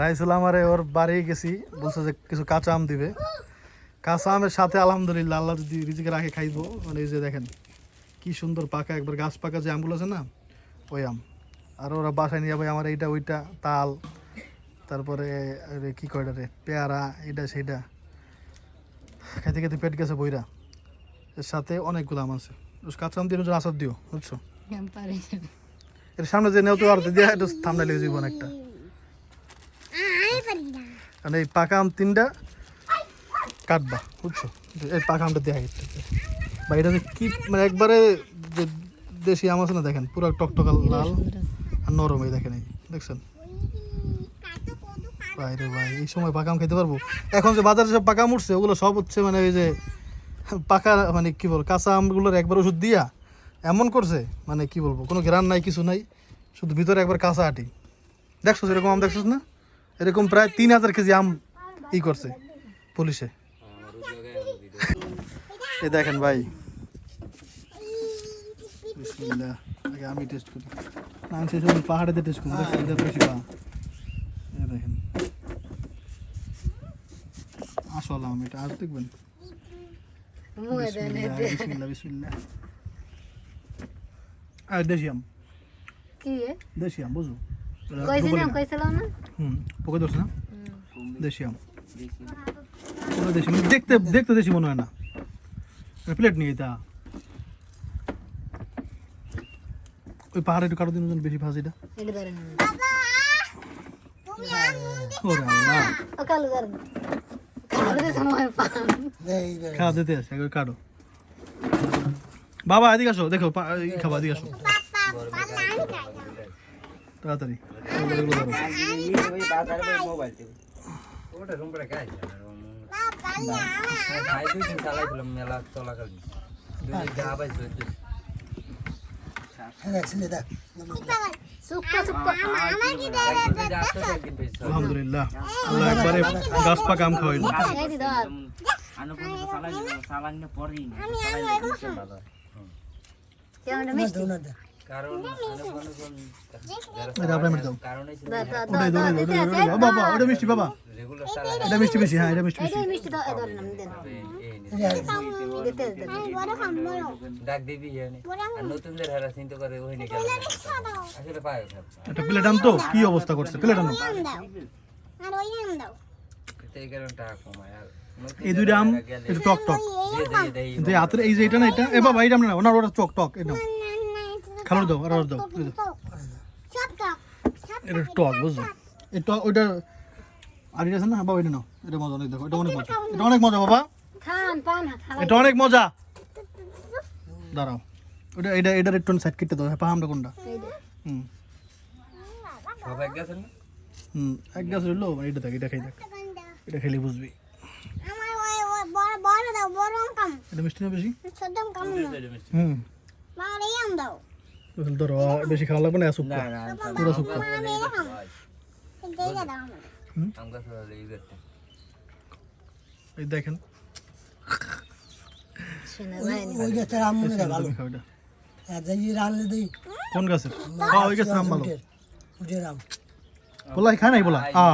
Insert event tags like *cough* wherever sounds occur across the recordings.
রাইসুল আমারে ওর বাড়ি গেছি বলছে যে কিছু কাঁচা আম দিবে। কাঁচা আমের সাথে আলহামদুলিল্লাহ আল্লাহ যদি রিজিকে রাখে খাইবো। মানে এই যে দেখেন কি সুন্দর পাকা একবার গাছ পাকা যে আমগুলো আছে না ওই আম। আর ওরা বাসায় নিয়ে যাবে আমার এইটা ওইটা তাল তারপরে আরে কি কয়টা রে পেয়ারা এটা সেটা খাইতে খেতে পেট গেছে বইরা। এর সাথে অনেকগুলো আম আছে। ওই কাঁচা আম দিয়ে আচার দিও বুঝছ। এর সামনে যে নেওতে পারতে দিয়ে একটু ঠান্ডা লেগে যাব অনেকটা। কারণ এই পাকা আম তিনটা কাটবা বুঝছ? এই পাকা আমটা দেয়া একটু। বা এটা যে কি মানে একবারে যে দেশি আম আছে না দেখেন পুরো টকটকা লাল আর নরম এই দেখেন এই দেখছেন? ভাই রে ভাই এই সময় পাকা আম খেতে পারব? এখন যে বাজারে সব পাকা উঠছে ওগুলো সব হচ্ছে মানে ওই যে পাকা মানে কি বল কাঁচা আমগুলোর একবার ওষুধ দিয়া এমন করছে মানে কি বলব কোনো গ্রান নাই কিছু নাই শুধু ভিতরে একবার কাঁচা আটি। দেখছ এরকম আম দেখছোস না? এরকম প্রায় তিন হাজার কেজি আম ই করছে পুলিশে। এ দেখেন ভাই। আগে আমি টেস্ট করি। না আমি সেই সময় পাহাড়েতে টেস্ট করি দেখছেন বেশি পা দেখেন। আসল আম এটা আর দেখবেন। দেশি আম। দেশি আম বুঝো। কইছিলাম কইছিলাম না হুম পোকা ধরছে না দেশি আম পুরো দেশি মানে দেখতে দেখতে দেশি মনে হয় না প্লেট নিয়ে তা ওই পাহাড়ে একটু কারও দিন ওজন বেশি দিতে খাওয়া বাবা এদিকে আসো দেখো পা- ই খাবা এদিকে আসো তাড়াতাড়ি। আলহামদুলিল্লাহ। আল্লাহ একবারে গাছ পাকা আম খাওয়াইলো। এই এটা ওটা মিষ্টি বাবা মিষ্টি বেশি হ্যাঁ মিষ্টি বেশি ডাক দিবি নতুনদের হারা চিন্তা করে ওই আসলে পায় একটা প্লেট আনতো কি অবস্থা করছে প্লেট আনো তো এই কারণে টাকা কমায় আর এই দুইটা আম একটু টক টক কিন্তু এই হাতের এই যে এটা না এটা এ বাবা এইটা না ওটা টক টক এটা খাবার দাও আর আর দাও। এটা টক বুঝছ এই টক ওইটা আর এটা আছে না? বাবা এটা নাও। এটা মজা অনেক দেখো এটা অনেক মজা। এটা অনেক মজা বাবা। খান পান খান এটা অনেক মজা। দাঁড়াও। ওটা এটা এটার একটু সাইড কেটে দাও। হ্যাঁ পাহামটা কোনটা? হুম। সব এক গেছে না? হুম এক গাছ রইল এটা দেখ এটা খাই দেখ। এটা খেলে বুঝবি। এটা মিষ্টি না বেশি? হুম। ওখানে ধরো বেশি খাওয়া লাগবে না সুপ্পা পুরো আম গাছ এই দেখেন। কোন গাছের হ্যাঁ ওই গাছের? নাম ভালো। বলাই খায় নাই বলা? আ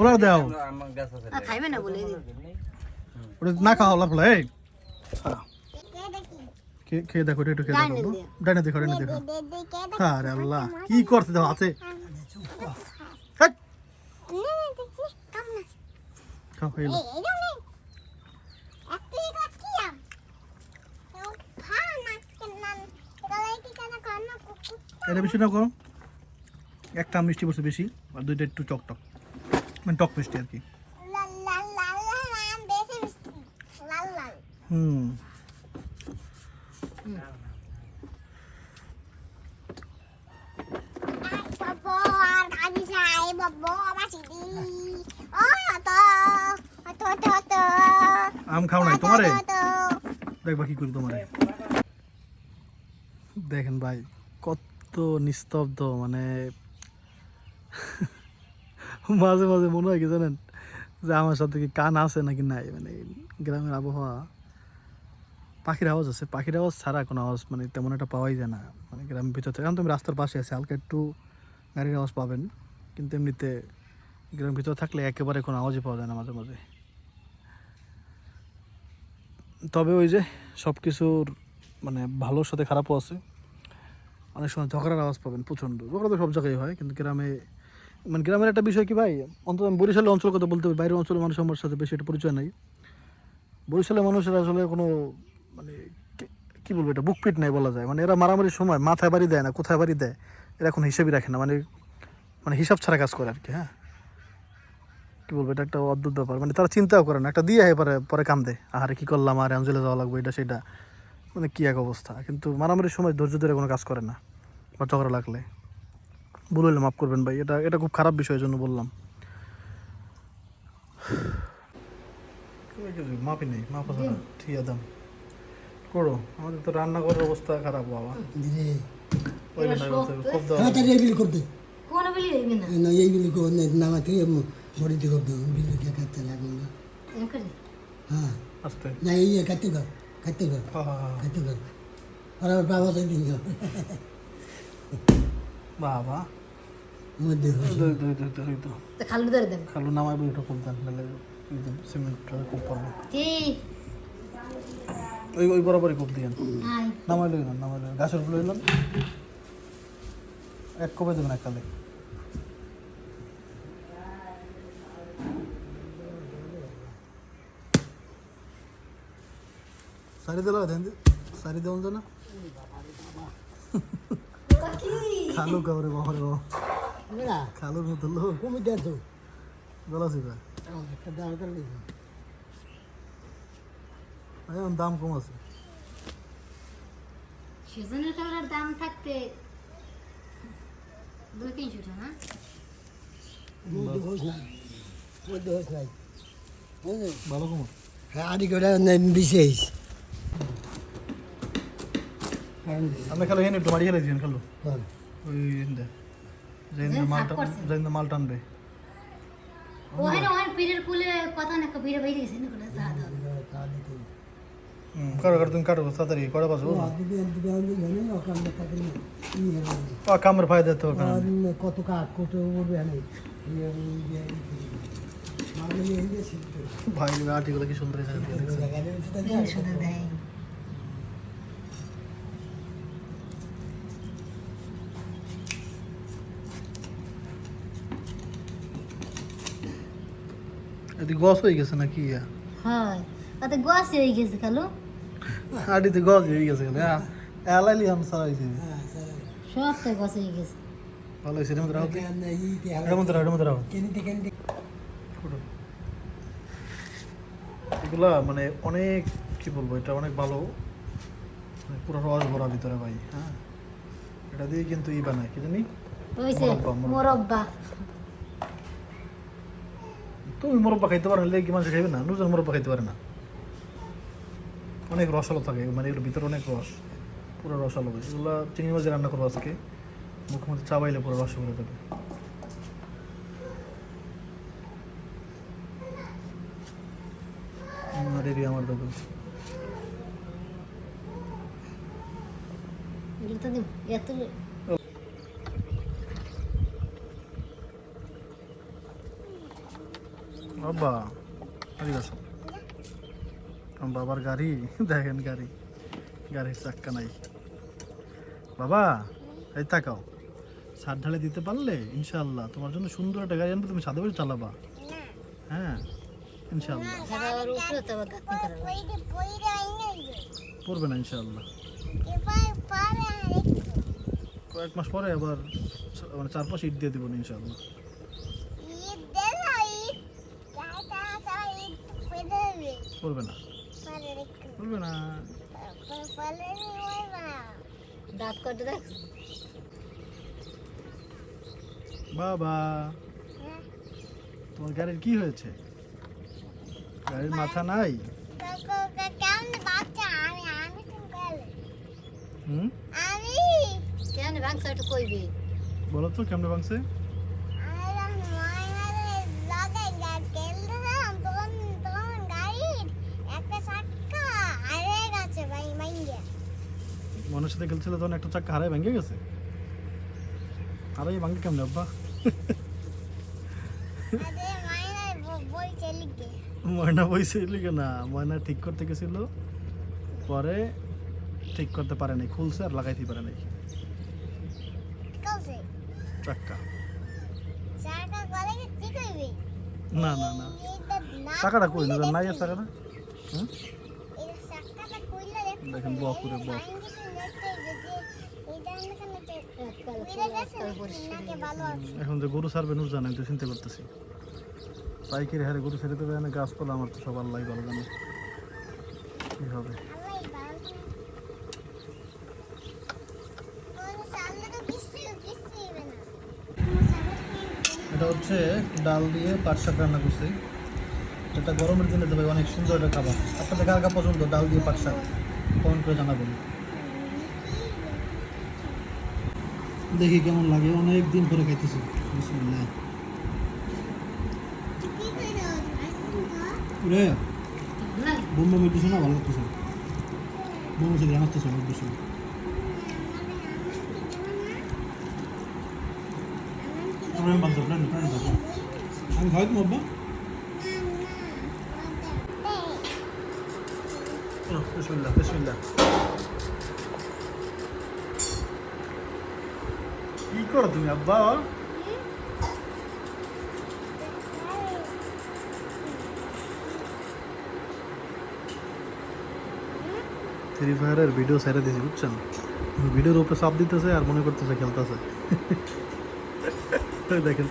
ওরা দাও খাইবে না বলে না খাওয়া লাভ এই। খেয়ে দেখো একটু খেয়ে দেখো। ডাইনে দেখো ডাইনে দেখো। আরে আল্লাহ কি করতে দাও হাতে? খাও হয়ে এটা বেশি না করো একটা মিষ্টি পড়ছে বেশি আর দুইটা একটু টক টক। মানে টক মিষ্টি আর কি। হুম। আম খাও নাই দেখবা কি করি তোমারে। দেখেন ভাই, কত নিস্তব্ধ মানে *laughs* মাঝে মাঝে মনে হয় কি জানেন, যে আমার সাথে কি কান আছে নাকি নাই মানে গ্রামের আবহাওয়া। পাখির আওয়াজ আছে, পাখির আওয়াজ ছাড়া কোনো আওয়াজ মানে তেমন একটা পাওয়াই যায় না। মানে গ্রামের ভিতর থেকে এখন তুমি রাস্তার পাশে আছে, হালকা একটু গাড়ির আওয়াজ পাবেন, কিন্তু এমনিতে গ্রামের ভিতরে থাকলে একেবারে কোনো আওয়াজই পাওয়া যায় না মাঝে মাঝে। তবে ওই যে সব কিছুর মানে ভালোর সাথে খারাপও আছে। অনেক সময় ঝগড়ার আওয়াজ পাবেন প্রচণ্ড। ঝগড়া তো সব জায়গায় হয়, কিন্তু গ্রামে মানে গ্রামের একটা বিষয় কি ভাই? অন্তত বরিশালের অঞ্চল কথা বলতে পারি, বাইরের অঞ্চলের মানুষ আমার সাথে বেশি একটা পরিচয় নাই। বরিশালের মানুষের আসলে কোনো মানে কি- বলব এটা বুকপিট নাই বলা যায়। মানে এরা মারামারির সময় মাথায় বাড়ি দেয় না কোথায় বাড়ি দেয় এরা কোনো হিসেবই রাখে না। মানে মানে হিসাব ছাড়া কাজ করে আর কি হ্যাঁ? কি বলব এটা একটা অদ্ভুত ব্যাপার। মানে তারা চিন্তাও করে না। একটা দিয়ে পরে পরে কান্দে আহারে কি করলাম আর অ্যাঞ্জেলে যাওয়া লাগবে এটা সেটা। মানে কি এক অবস্থা। কিন্তু মারামারির সময় ধৈর্য ধরে কোনো কাজ করে না বা ঝগড়া লাগলে। ভুল হলে মাফ করবেন ভাই এটা এটা খুব খারাপ বিষয়ের জন্য বললাম। মাপি নেই মাপ আছে না? ঠিক আছে দাম। করো। আমাদের তো রান্না করার অবস্থা খারাপ বাবা। ওই না খুব দাও তাড়াতাড়ি বিল করতে। কোন বিলি হইবে না। না এই বিল কো নামাতে মরিতে করতে বিল কে কাটতে লাগুন না এমকরে হ্যাঁ। আস্তে। না এই কাটতে কাটতে কাটতে আর বাবা তো দিন বাবা। মধ্যে দুই দুই দুই দুই তো তো খালু ধরে দেন। খালু নামাই খুব দান সিমেন্টটা খুব ওই ওই বরাবরই দিয়েন আই নামাই লইলেন নামাই লইলেন গাছের ফুল লইলেন এক কবে দেবেন এককালে সারি দিল দেন সারি দেওয়া না খালু কাবরে বাবারে বাবা। না খালুর মতো লোক। গলা সিবা একটা দাঁড় করে দিয়েছি। এখন দাম কম আছে। সিজনের কালার দাম থাকতে দুই তিনশো টাকা? ভালো কম। হ্যাঁ আদি করে বিশেষ আপনি খালো হেন একটু মারি খেলে দিয়েছেন খালো। ওই হিন্দে জৈন যে মাল টানবে। ওখানে ওখানে পীরের কুলে কথা না পীরে বাইরে গেছে না করে সাদা? কারও কারও তুমি কাটো তাড়াতাড়ি কটা বাজবো ও কামের ফায়দা তো কত কাঠ কত উঠবে ভাই আর্টিগুলো কি সুন্দর গছ হয়ে গেছে নাকি? হয়। তাতে গোয়াসি হয়ে গেছে খালু। আডিতে গছ হয়ে গেছে হ্যাঁ এলাইলি আম সারাইছে সব তো গছ হয়ে গেছে। ভালো হয়েছে মধ্যে রাখো। এগুলা মানে অনেক কি বলব এটা অনেক ভালো। মানে পুরো রস ভরা ভিতরে ভাই হ্যাঁ। এটা দিয়ে কিন্তু ই বানায় কি জানি? মোরব্বা, তুমি মোরব্বা খাইতে পারো না কি মানুষ খাইবে না? নুজন মোরব্বা খাইতে পারে না। অনেক রসালো থাকে মানে এগুলোর ভিতরে অনেক রস পুরো রসালো এগুলো চিংড়ি মাছ রান্না করব আজকে। মুখমধ্যে চাবাইলে পুরো রস করে দেবে রেডি আমার বাবা ঠিক আছে বাবার গাড়ি দেখেন গাড়ি। গাড়ির চাক্কা নাই। বাবা এই তাকাও। ছাদ ঢালে দিতে পারলে ইনশাল্লাহ তোমার জন্য সুন্দর একটা গাড়ি আনবে তুমি ছাদে বসে চালাবা। হ্যাঁ ইনশাল্লাহ করা। পড়বে না ইনশাল্লাহ কয়েক মাস পরে আবার মানে চার পাঁচ ইট দিয়ে দিব না ইনশাল্লাহ পড়বে না। পড়বে না। দাঁত করতে দেখ। বাবা। তোমার গাড়ির কি হয়েছে? গাড়ির মাথা নাই? হুম? কেন ভাঙছে একটু কইবি? বলো তো কেমনে ভাঙছে? সাথে খেলছিল তখন একটা চাক্কা হারাই ভেঙে গেছে। হারাই ভাঙে কেমনে আব্বা? ময়না বইছে লিখে না ময়না ঠিক করতে গেছিল পরে ঠিক করতে পারে নাই খুলছে আর লাগাইতে পারে নাই। চাক্কা। না না না। চাকাটা কই? না নাই হুম? দেখেন বক। করে বক এখন যে গরু সারবে নুর জানে তো চিন্তা করতেছি। পাইকারি হারে গরু ছেড়ে দেবে গাছপালা আমার তো সব আল্লাহ ভালো জানে। কি হবে? এটা হচ্ছে ডাল দিয়ে পাট শাক রান্না করছি। এটা গরমের দিনে দেবে অনেক সুন্দর একটা খাবার। আপনাদের কার কার পছন্দ, ডাল দিয়ে পাট শাক? কমেন্ট করে জানাবেন। দেখি কেমন লাগে। অনেক দিন পরে খাইতেছি। বিসমিল্লাহ। রে বোম্বে মিটতেছে না? ভালো লাগতেছে বোম্বে থেকে আসতেছে অনেক বেশি। আমি বান্ধব প্ল্যান প্ল্যান আমি খাই তো বাবা বিসমিল্লাহ বিসমিল্লাহ। কি করো তুমি আব্বা। ফ্রি ফায়ারের ভিডিও ছেড়ে দিয়েছি, বুঝছেন? ভিডিওর উপরে চাপ দিতেছে আর মনে করতেছে খেলতেছে। *laughs* দেখেন।